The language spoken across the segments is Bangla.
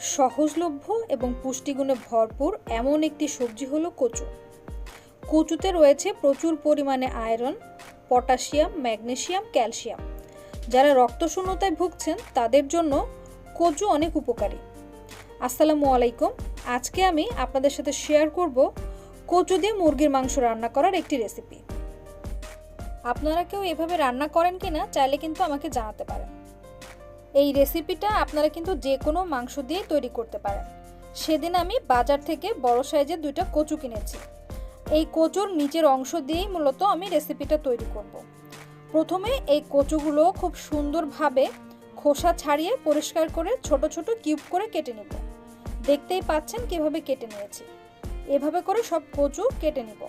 সহজলভ্য এবং পুষ্টিগুণে ভরপুর এমন একটি সবজি হলো কচু। কচুতে রয়েছে প্রচুর পরিমাণে আয়রন, পটাশিয়াম, ম্যাগনেশিয়াম, ক্যালসিয়াম। যারা রক্তশূন্যতায় ভুগছেন, তাদের জন্য কচু অনেক উপকারী। আসসালামু আলাইকুম। আজকে আমি আপনাদের সাথে শেয়ার করব কচু দিয়ে মুরগির মাংস রান্না করার একটি রেসিপি আপনারা কেউ এভাবে রান্না করেন কিনা, চাইলে কিন্তু আমাকে জানাতে পারেন। এই রেসিপিটা আপনারা কিন্তু যে কোনো মাংস দিয়ে তৈরি করতে পারেন। সেদিন আমি বাজার থেকে বড় সাইজের দুইটা কচু কিনেছি। এই কচুর নিচের অংশ দিয়েই মূলত আমি রেসিপিটা তৈরি করব। প্রথমে এই কচুগুলো খুব সুন্দরভাবে খোসা ছাড়িয়ে পরিষ্কার করে ছোট ছোট কিউব করে কেটে নেব। দেখতেই পাচ্ছেন কীভাবে কেটে নিয়েছি। এভাবে করে সব কচু কেটে নিব।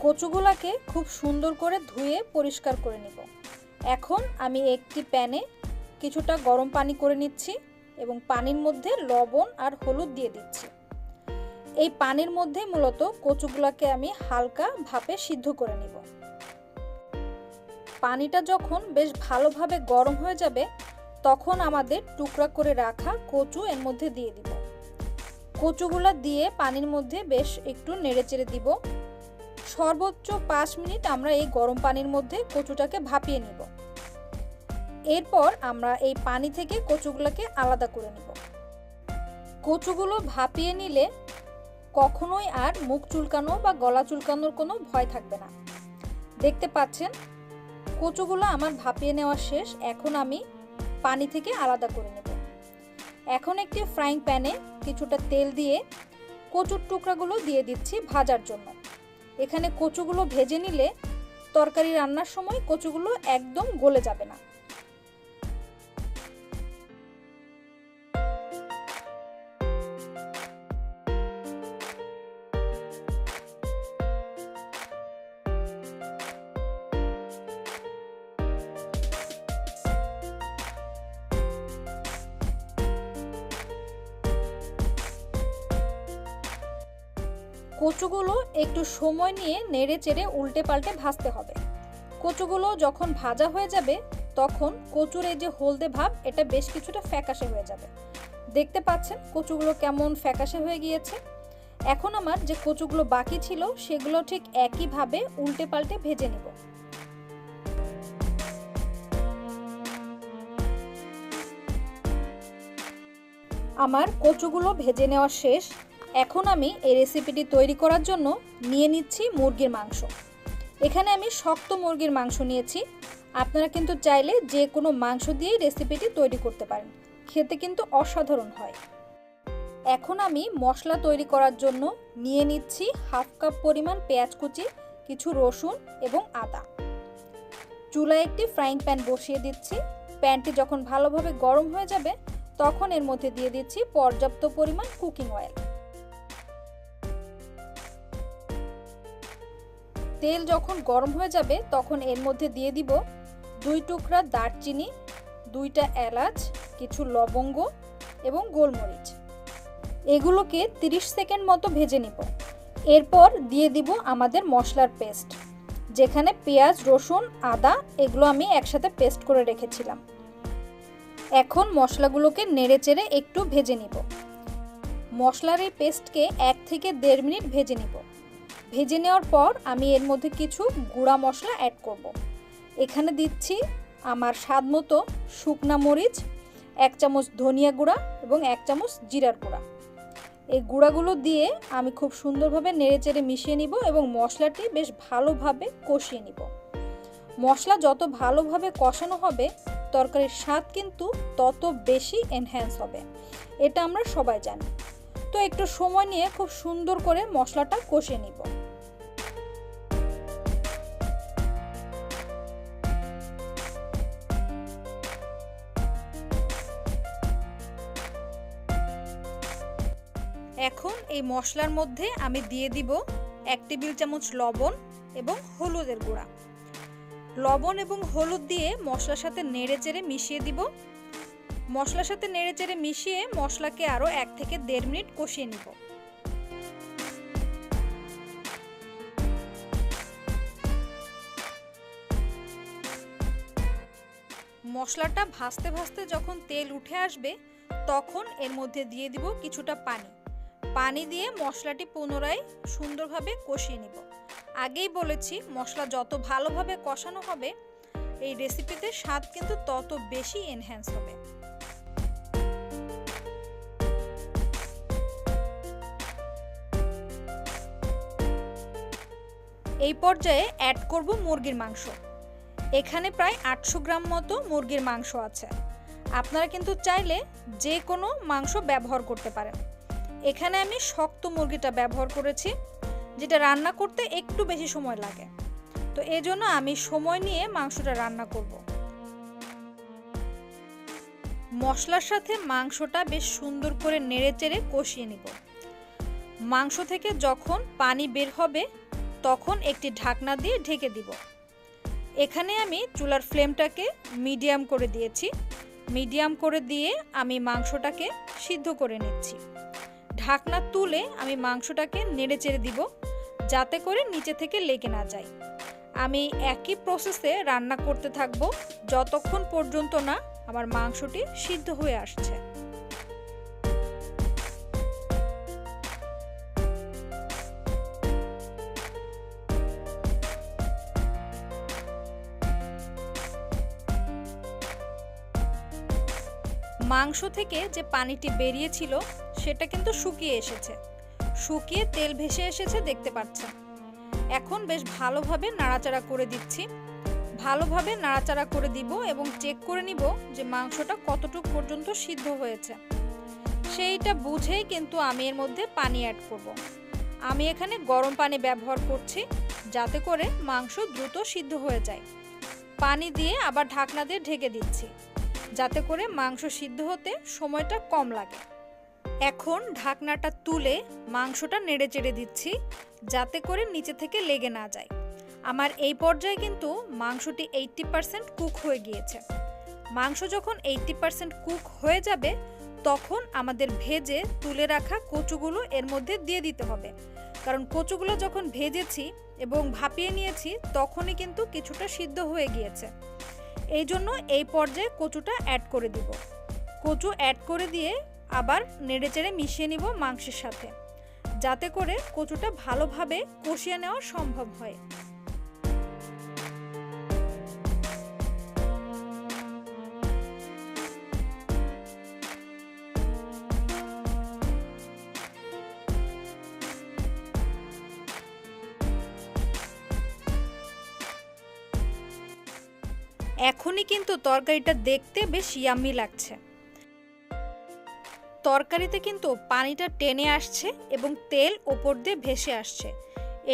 কচুগুলাকে খুব সুন্দর করে ধুয়ে পরিষ্কার করে নিব। এখন আমি একটি প্যানে কিছুটা গরম পানি করে নিচ্ছি এবং পানির মধ্যে লবণ আর হলুদ দিয়ে দিচ্ছি। এই পানির মধ্যে মূলত কচুগুলাকে আমি হালকা ভাপে সিদ্ধ করে নিব। পানিটা যখন বেশ ভালোভাবে গরম হয়ে যাবে, তখন আমাদের টুকরা করে রাখা কচু এর মধ্যে দিয়ে দিব। কচুগুলা দিয়ে পানির মধ্যে বেশ একটু নেড়েচেড়ে দিব। সর্বোচ্চ পাঁচ মিনিট আমরা এই গরম পানির মধ্যে কচুটাকে ভাপিয়ে নিব। এরপর আমরা এই পানি থেকে কচুগুলোকে আলাদা করে নিব। কচুগুলো ভাপিয়ে নিলে কখনোই আর মুখ চুলকানো বা গলা চুলকানোর কোনো ভয় থাকবে না। দেখতে পাচ্ছেন, কচুগুলো আমার ভাপিয়ে নেওয়া শেষ, এখন আমি পানি থেকে আলাদা করে নেব। এখন একটি ফ্রাইং প্যানে কিছুটা তেল দিয়ে কচুর টুকরাগুলো দিয়ে দিচ্ছি ভাজার জন্য। এখানে কচুগুলো ভেজে নিলে তরকারি রান্নার সময় কচুগুলো একদম গলে যাবে না। কচুগুলো একটু সময় নিয়ে নেড়ে চেড়ে উল্টে পাল্টে ভাজতে হবে। কচুগুলো যখন ভাজা হয়ে যাবে, তখন কচুর এই যে হলদে ভাব, এটা বেশ কিছুটা ফ্যাকাশে হয়ে যাবে। দেখতে পাচ্ছেন কচুগুলো কেমন ফ্যাকাশে হয়ে গিয়েছে। এখন আমার যে কচুগুলো বাকি ছিল, সেগুলো ঠিক একইভাবে উল্টে পাল্টে ভেজে নেব। আমার কচুগুলো ভেজে নেওয়া শেষ। এখন আমি এই রেসিপিটি তৈরি করার জন্য নিয়ে নিচ্ছি মুরগির মাংস। এখানে আমি শক্ত মুরগির মাংস নিয়েছি। আপনারা কিন্তু চাইলে যে কোনো মাংস দিয়েই রেসিপিটি তৈরি করতে পারেন। খেতে কিন্তু অসাধারণ হয়। এখন আমি মশলা তৈরি করার জন্য নিয়ে নিচ্ছি হাফ কাপ পরিমাণ পেঁয়াজ কুচি, কিছু রসুন এবং আদা। চুলায় একটি ফ্রাইং প্যান বসিয়ে দিচ্ছি। প্যানটি যখন ভালোভাবে গরম হয়ে যাবে, তখন এর মধ্যে দিয়ে দিচ্ছি পর্যাপ্ত পরিমাণ কুকিং অয়েল তেল যখন গরম হয়ে যাবে, তখন এর মধ্যে দিয়ে দিব দুই টুকরা দারচিনি, দুইটা এলাচ, কিছু লবঙ্গ এবং গোলমরিচ। এগুলোকে 30 সেকেন্ড মতো ভেজে নিব। এরপর দিয়ে দিব আমাদের মশলার পেস্ট, যেখানে পেঁয়াজ, রসুন, আদা এগুলো আমি একসাথে পেস্ট করে রেখেছিলাম। এখন মশলাগুলোকে নেড়ে চেড়ে একটু ভেজে নিব। মশলার এই পেস্টকে এক থেকে দেড় মিনিট ভেজে নিব। ভেজে নেওয়ার পর আমি এর মধ্যে কিছু গুঁড়া মশলা অ্যাড করব। এখানে দিচ্ছি আমার স্বাদ মতো শুকনা মরিচ, এক চামচ ধনিয়া গুঁড়া এবং এক চামচ জিরার গুঁড়া। এই গুঁড়াগুলো দিয়ে আমি খুব সুন্দরভাবে নেড়েচেড়ে মিশিয়ে নিব এবং মশলাটি বেশ ভালোভাবে কষিয়ে নিব। মশলা যত ভালোভাবে কষানো হবে, তরকারির স্বাদ কিন্তু তত বেশি এনহ্যান্স হবে। এটা আমরা সবাই জানি। তো একটু সময় নিয়ে খুব সুন্দর করে মশলাটা কষিয়ে নিব। এখন এই মশলার মধ্যে আমি দিয়ে দিব এক টেবিল চামচ লবণ এবং হলুদের গুঁড়া। লবণ এবং হলুদ দিয়ে মশলার সাথে নেড়ে চেড়ে মিশিয়ে দিব। মশলার সাথে নেড়ে চেড়ে মিশিয়ে মশলাকে আরও এক থেকে দেড় মিনিট কষিয়ে নিব। মশলাটা ভাজতে ভাজতে যখন তেল উঠে আসবে, তখন এর মধ্যে দিয়ে দিব কিছুটা পানি। পানি দিয়ে মশলাটি পুনরায় সুন্দরভাবে কষিয়ে নিব। আগেই বলেছি, মশলা যত ভালোভাবে কষানো হবে, এই রেসিপিতে স্বাদ কিন্তু তত বেশি এনহ্যান্স হবে। এই পর্যায়ে অ্যাড করব মুরগির মাংস। এখানে প্রায় আটশো গ্রাম মতো মুরগির মাংস আছে। আপনারা কিন্তু চাইলে যে কোনো মাংস ব্যবহার করতে পারেন। এখানে আমি শক্ত মুরগিটা ব্যবহার করেছি, যেটা রান্না করতে একটু বেশি সময় লাগে। তো এই জন্য আমি সময় নিয়ে মাংসটা রান্না করব। মশলার সাথে মাংসটা বেশ সুন্দর করে নেড়ে চেড়ে কষিয়ে নিব। মাংস থেকে যখন পানি বের হবে, তখন একটি ঢাকনা দিয়ে ঢেকে দিব। এখানে আমি চুলার ফ্লেমটাকে মিডিয়াম করে দিয়েছি। মিডিয়াম করে দিয়ে আমি মাংসটাকে সিদ্ধ করে নিচ্ছি। ঢাকনা তুলে আমি মাংসটাকে নেড়ে চেড়ে দিব, যাতে করে নিচে থেকে লেগে না যায়। আমি একই প্রসেসে রান্না করতে থাকব, যতক্ষণ পর্যন্ত না আমার মাংসটি সিদ্ধ হয়ে আসছে। মাংস থেকে যে পানিটি বেরিয়েছিল সেটা কিন্তু শুকিয়ে এসেছে। শুকিয়ে তেল ভেসে এসেছে দেখতে পাচ্ছেন। এখন বেশ ভালোভাবে নাড়াচাড়া করে দিচ্ছি। ভালোভাবে নাড়াচাড়া করে দিব এবং চেক করে নিব যে মাংসটা কতটুকু পর্যন্ত সিদ্ধ হয়েছে। সেইটা বুঝেই কিন্তু আমি এর মধ্যে পানি অ্যাড করব। আমি এখানে গরম পানি ব্যবহার করছি যাতে করে মাংস দ্রুত সিদ্ধ হয়ে যায়। পানি দিয়ে আবার ঢাকনা দিয়ে ঢেকে দিচ্ছি যাতে করে মাংস সিদ্ধ হতে সময়টা কম লাগে। এখন ঢাকনাটা তুলে মাংসটা নেড়ে চেড়ে দিচ্ছি, যাতে করে নিচে থেকে লেগে না যায়। আমার এই পর্যায়ে কিন্তু মাংসটি এইট্টি পারসেন্ট কুক হয়ে গিয়েছে। মাংস যখন এইট্টি পারসেন্ট কুক হয়ে যাবে, তখন আমাদের ভেজে তুলে রাখা কচুগুলো এর মধ্যে দিয়ে দিতে হবে। কারণ কচুগুলো যখন ভেজেছি এবং ভাপিয়ে নিয়েছি, তখনই কিন্তু কিছুটা সিদ্ধ হয়ে গিয়েছে। এই জন্য এই পর্যায়ে কচুটা অ্যাড করে দিব। কচু অ্যাড করে দিয়ে আবার নেড়েচেড়ে মিশিয়ে নিব মাংসের সাথে, যাতে করে কচুটা ভালোভাবে কষিয়ে নেওয়া সম্ভব হয়। এখনই কিন্তু তরকারিটা দেখতে বেশ ইয়াম্মি লাগছে। তরকারিতে কিন্তু পানিটা টেনে আসছে এবং তেল ওপর দিয়ে ভেসে আসছে।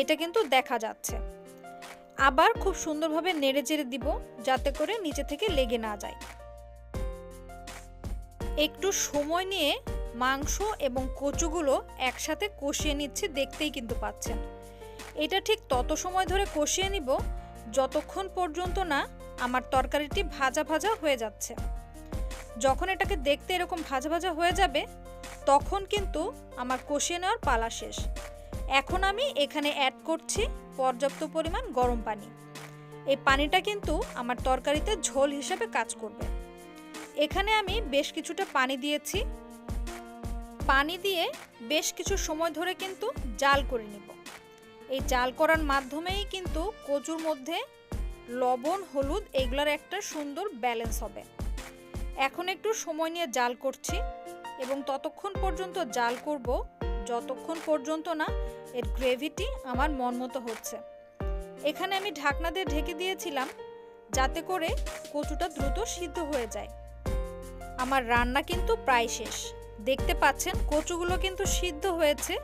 এটা কিন্তু দেখা যাচ্ছে। আবার খুব সুন্দরভাবে নেড়ে চেড়ে দিব যাতে করে নিচে থেকে লেগে না যায়। একটু সময় নিয়ে মাংস এবং কচুগুলো একসাথে কষিয়ে নিচ্ছে দেখতেই কিন্তু পাচ্ছেন। এটা ঠিক তত সময় ধরে কষিয়ে নিব যতক্ষণ পর্যন্ত না আমার তরকারিটি ভাজা ভাজা হয়ে যাচ্ছে। যখন এটাকে দেখতে এরকম ভাজা ভাজা হয়ে যাবে, তখন কিন্তু আমার কষিয়ে নেওয়ার পালা শেষ। এখন আমি এখানে অ্যাড করছি পর্যাপ্ত পরিমাণ গরম পানি। এই পানিটা কিন্তু আমার তরকারিতে ঝোল হিসেবে কাজ করবে। এখানে আমি বেশ কিছুটা পানি দিয়েছি। পানি দিয়ে বেশ কিছু সময় ধরে কিন্তু জাল করে নিব। এই জাল করার মাধ্যমেই কিন্তু কচুর মধ্যে লবণ, হলুদ, এগুলোর একটা সুন্দর ব্যালেন্স হবে। এখন একটু সময় নিয়ে জাল করছি এবং ততক্ষণ পর্যন্ত জাল করব, যতক্ষণ পর্যন্ত না এর গ্রেভিটি আমার মন মতো হচ্ছে। এখানে আমি ঢাকনা দিয়ে ঢেকে দিয়েছিলাম যাতে করে কচুটা দ্রুত সিদ্ধ হয়ে যায়। আমার রান্না কিন্তু প্রায় শেষ। দেখতে পাচ্ছেন কচুগুলো কিন্তু সিদ্ধ হয়েছে,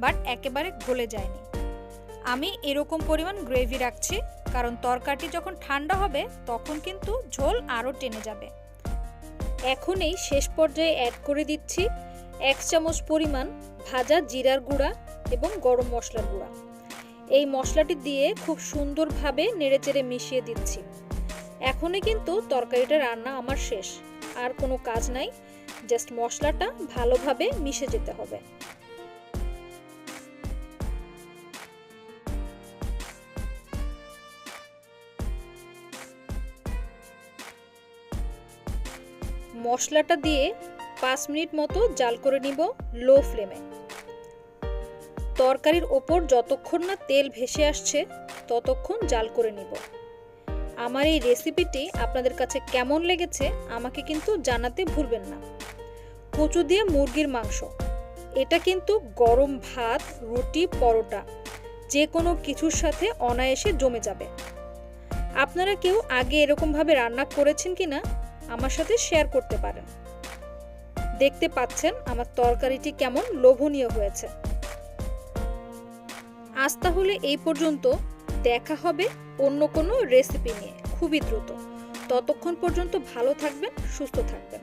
বাট একেবারে গলে যায়নি। আমি এরকম পরিমাণ গ্রেভি রাখছি, কারণ তরকারিটি যখন ঠান্ডা হবে, তখন কিন্তু ঝোল আরও টেনে যাবে। এখনই শেষ পর্যায়ে অ্যাড করে দিচ্ছি এক চামচ পরিমাণ ভাজা জিরার গুঁড়া এবং গরম মশলার গুঁড়া। এই মশলাটি দিয়ে খুব সুন্দরভাবে নেড়েচেড়ে মিশিয়ে দিচ্ছি। এখনই কিন্তু তরকারিটা রান্না আমার শেষ। আর কোনো কাজ নাই জাস্ট মশলাটা ভালোভাবে মিশে যেতে হবে। মশলাটা দিয়ে পাঁচ মিনিট মতো জাল করে নিব লো ফ্লেমে। তরকারির ওপর যতক্ষণ না তেল ভেসে আসছে, ততক্ষণ জাল করে নিব। আমার এই রেসিপিটি আপনাদের কাছে কেমন লেগেছে আমাকে কিন্তু জানাতে ভুলবেন না। কচু দিয়ে মুরগির মাংস। এটা কিন্তু গরম ভাত, রুটি, পরোটা যে কোনো কিছুর সাথে অনায়াসে জমে যাবে। আপনারা কেউ আগে এরকমভাবে রান্না করেছেন কি না আমার সাথে শেয়ার করতে পারেন। দেখতে পাচ্ছেন আমার তরকারিটি কেমন লোভনীয় হয়েছে। আজ তাহলে এই পর্যন্ত। দেখা হবে অন্য কোনো রেসিপি নিয়ে খুবই দ্রুত। ততক্ষণ পর্যন্ত ভালো থাকবেন, সুস্থ থাকবেন।